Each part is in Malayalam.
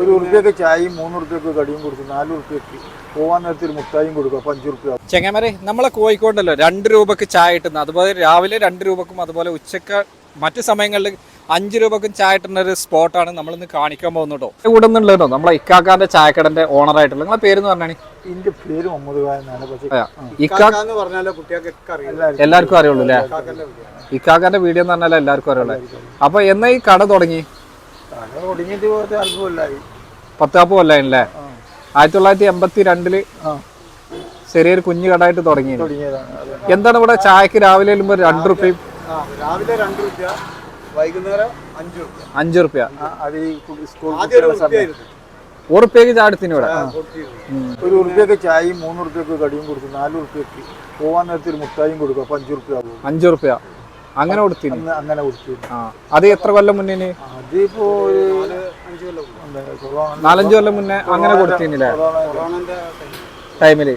ഒരു ഉറുപ്പ്യക്ക് ചായയും മൂന്ന് ഉറുപ്പ്യക്ക് കടിയും കൊടുക്കും നാല് ഉറുപ്പ്യക്ക് പോവാൻ നേരത്തെ ഒരു മുട്ടായും കൊടുക്കും. അപ്പം അഞ്ച് ഉറുപ്പ്യ ചെങ്ങമരെ നമ്മളെ കോഴിക്കോണ്ടല്ലോ രണ്ട് രൂപക്ക് ചായ കിട്ടുന്ന അതുപോലെ രാവിലെ രണ്ട് രൂപക്കും അതുപോലെ ഉച്ചയ്ക്ക് മറ്റു സമയങ്ങളിൽ അഞ്ച് രൂപക്കും ചായ കിട്ടുന്ന ഒരു സ്പോട്ടാണ് നമ്മളിന്ന് കാണിക്കാൻ പോകുന്നത് കൂടെ കൂടുന്നുണ്ടല്ലോ നമ്മളെ ഇക്കാക്കാന്റെ ചായക്കടന്റെ ഓണർ ആയിട്ടുള്ള നിങ്ങളെ പേരെന്ന് പറഞ്ഞാണ്? ഇതിന്റെ പേര് മുഹമ്മദ് ഖാൻ എന്നാണ്. പക്ഷേ ഇക്കാ എന്ന് പറഞ്ഞാലേ കുട്ടികൾക്ക് അറിയാം എല്ലാവർക്കും എല്ലാവർക്കും അറിയുള്ളൂ അല്ലേ? ഇക്കാക്കാന്റെ വീഡിയോ എന്ന് പറഞ്ഞാൽ എല്ലാവർക്കും അറിയുള്ളൂ അപ്പൊ എന്നാ ഈ കട തുടങ്ങി? ഒടുങ്ങിയിട്ട് അല്പം അല്പമില്ലായി പത്താപ്പ് കൊല്ലായില്ലേ? ആയിരത്തി തൊള്ളായിരത്തി എൺപത്തി രണ്ടിൽ ചെറിയൊരു കുഞ്ഞു കടായിട്ട് തുടങ്ങി എന്താണ് ഇവിടെ ചായക്ക് രാവിലെ രണ്ട് റുപ്യ? രാവിലെ രണ്ട് റുപ്യ വൈകുന്നേരം അഞ്ചു റുപ്യ. അത് ഒരു റുപ്യക്ക് ചായ ഇവിടെ? ഒരു ഉറുപ്പ്യക്ക് ചായയും മൂന്ന് റുപ്യക്ക് കടിയും കൊടുത്തു. നാല് റുപ്യക്ക്. പോവാൻ നേരത്തെ ഒരു മുട്ടായും കൊടുക്കും. അപ്പൊ അഞ്ചു റുപ്യ അഞ്ചു റുപ്യ. അങ്ങനെ കൊടുത്തിന്? അങ്ങനെ കൊടുത്തു അത് എത്ര കൊല്ലം മുന്നേ നാലഞ്ച് കൊല്ലം മുന്നേ അങ്ങനെ കൊടുത്തിനില്ലേ കൊറോണ ടൈമിൽ.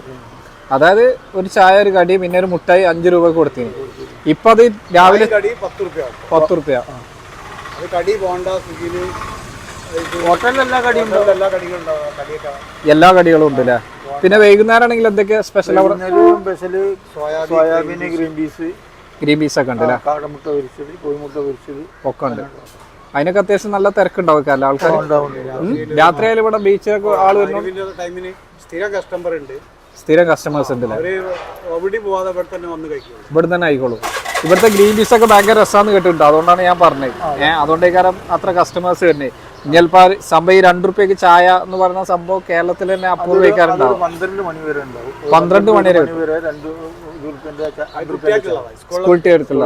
അതായത് ഒരു ചായ ഒരു കടി പിന്നെ ഒരു മുട്ടായി അഞ്ച് രൂപ കൊടുത്തിന് ഇപ്പൊ അത് രാവിലെ പത്ത് റുപ്യ. എല്ലാ കടികളും ഉണ്ട് അല്ലേ പിന്നെ വൈകുന്നേരം ആണെങ്കിൽ എന്തൊക്കെ special soybean green peas. Green peas ഒക്കെ ഉണ്ട് അല്ലേ കാടമുട്ട പൊരിച്ചത് കോഴിമുട്ട പൊരിച്ചത്. ഒക്കെ ഉണ്ട്. അതിനൊക്കെ അത്യാവശ്യം നല്ല തിരക്കുണ്ടാവും അല്ല ആൾക്കാർ രാത്രിയായാലും രാത്രി ആയാലും ഇവിടെ ബീച്ചിലൊക്കെ ആൾ വരുന്നു സ്ഥിരം കസ്റ്റമർ ഉണ്ട്. സ്ഥിരം കസ്റ്റമേഴ്സ് ഉണ്ട് ഇവിടെ തന്നെ വന്ന് കഴിക്കുള്ളൂ ഇവിടെ തന്നെ ആയിക്കോളൂ. ഇവിടുത്തെ ഗ്രീൻ പീസ് ഒക്കെ ഭയങ്കര രസമാണെന്ന് കേട്ടിട്ടുണ്ട്. അതുകൊണ്ടാണ് ഞാൻ പറഞ്ഞത്. ഏഹ് അതുകൊണ്ടേ കാരണം അത്ര കസ്റ്റമേഴ്സ് തന്നെ ഇനി ചിലപ്പോൾ രണ്ടു സംഭവം ഈ രണ്ട് റുപ്യക്ക് ചായ എന്ന് പറയുന്ന സംഭവം കേരളത്തിൽ തന്നെ അപൂർവീക്കാറുണ്ടാവും പന്ത്രണ്ട് മണി വരെ ഉണ്ടാവും. പന്ത്രണ്ട് മണി വരെ. സ്കൂൾ ടീ എടുത്തുള്ള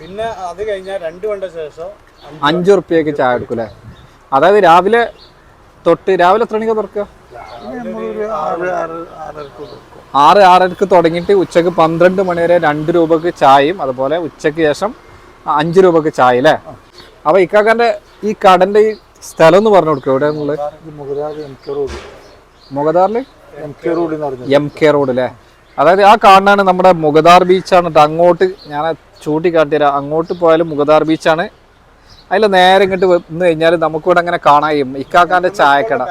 പിന്നെ അത് കഴിഞ്ഞാൽ രണ്ട് മണ്ട ശേഷം അഞ്ചു റുപ്യക്ക് ചായ എടുക്കൂലേ? അതായത് രാവിലെ തൊട്ട് രാവിലെ എത്ര മണിക്ക് തുറക്കുക? ആറരക്ക് ആറ് ആറരക്ക് തുടങ്ങിയിട്ട് ഉച്ചയ്ക്ക് പന്ത്രണ്ട് മണി വരെ രണ്ട് രൂപക്ക് ചായയും അതുപോലെ ഉച്ചയ്ക്ക് ശേഷം അഞ്ച് രൂപക്ക് ചായ അല്ലേ? അപ്പൊ ഇക്കാക്കാന്റെ ഈ കടന്റെ ഈ സ്ഥലം എന്ന് പറഞ്ഞു കൊടുക്കുക എവിടെ Mukhadar M K road M K road M K road അല്ലേ അതായത് ആ കാണാണ് നമ്മുടെ മുഗദാർ ബീച്ചാണ് അങ്ങോട്ട് ഞാൻ ചൂണ്ടി കാട്ടിത്തരാം അങ്ങോട്ട് പോയാലും മുഗദാർ ബീച്ചാണ് അതിൽ നേരെ ഇങ്ങോട്ട് വന്നു കഴിഞ്ഞാൽ നമുക്കിവിടെ അങ്ങനെ കാണാൻ കഴിയും. ഇക്കാക്കാന്റെ ചായക്കട.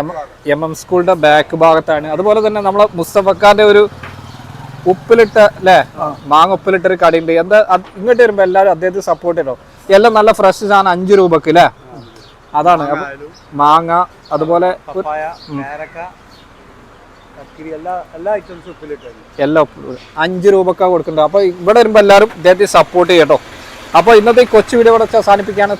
എം എം എം സ്കൂളിന്റെ ബാക്ക് ഭാഗത്താണ്. അതുപോലെ തന്നെ നമ്മളെ മുസ്തഫക്കാന്റെ ഒരു ഉപ്പിലിട്ട അല്ലേ മാങ്ങ ഉപ്പിലിട്ട ഒരു കടയുണ്ട്. എന്താ ഇങ്ങോട്ട് വരുമ്പോ എല്ലാവരും അദ്ദേഹത്തെ സപ്പോർട്ട് ചെയ്യണോ? എല്ലാം നല്ല ഫ്രഷ് സാധനം അഞ്ചു രൂപക്ക് അല്ലേ അതാണ്. മാങ്ങ അതുപോലെ എല്ലാ അഞ്ചു രൂപക്ക കൊടുക്കുന്നുണ്ട്. അപ്പോൾ ഇവിടെ വരുമ്പോൾ എല്ലാരും ഇദ്ദേഹത്തെ സപ്പോർട്ട് ചെയ്യട്ടോ അപ്പോൾ ഇന്നത്തെ കൊച്ചു വീഡിയോ ഇവിടെ അവസാനിപ്പിക്കുകയാണ്.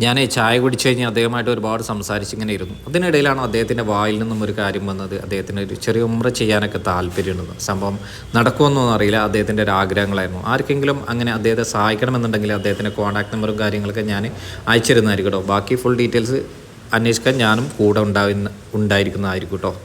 ഞാൻ ചായ കുടിച്ചു കഴിഞ്ഞ് അദ്ദേഹമായിട്ട് ഒരുപാട് സംസാരിച്ചിങ്ങനെ ഇരുന്നു. അതിനിടയിലാണ് അദ്ദേഹത്തിന്റെ വായിൽ നിന്നും ഒരു കാര്യം വന്നത്. അദ്ദേഹത്തിന് ഒരു ചെറിയ ഉമ്ര ചെയ്യാനൊക്കെ താല്പര്യമുണ്ടെന്ന് സംഭവം നടക്കുമെന്നൊന്നും അറിയില്ല. അദ്ദേഹത്തിന്റെ ഒരു ആഗ്രഹങ്ങളായിരുന്നു. ആർക്കെങ്കിലും അങ്ങനെ അദ്ദേഹത്തെ സഹായിക്കണമെന്നുണ്ടെങ്കിൽ അദ്ദേഹത്തിന്റെ കോൺടാക്ട് നമ്പറും കാര്യങ്ങളൊക്കെ ഞാൻ അയച്ചിരുന്നായിരിക്കും കേട്ടോ. ബാക്കി ഫുൾ ഡീറ്റെയിൽസ് അന്വേഷിക്കാൻ ഞാനും കൂടെ ഉണ്ടാവുന്ന ഉണ്ടായിരിക്കുന്നതായിരിക്കും കേട്ടോ.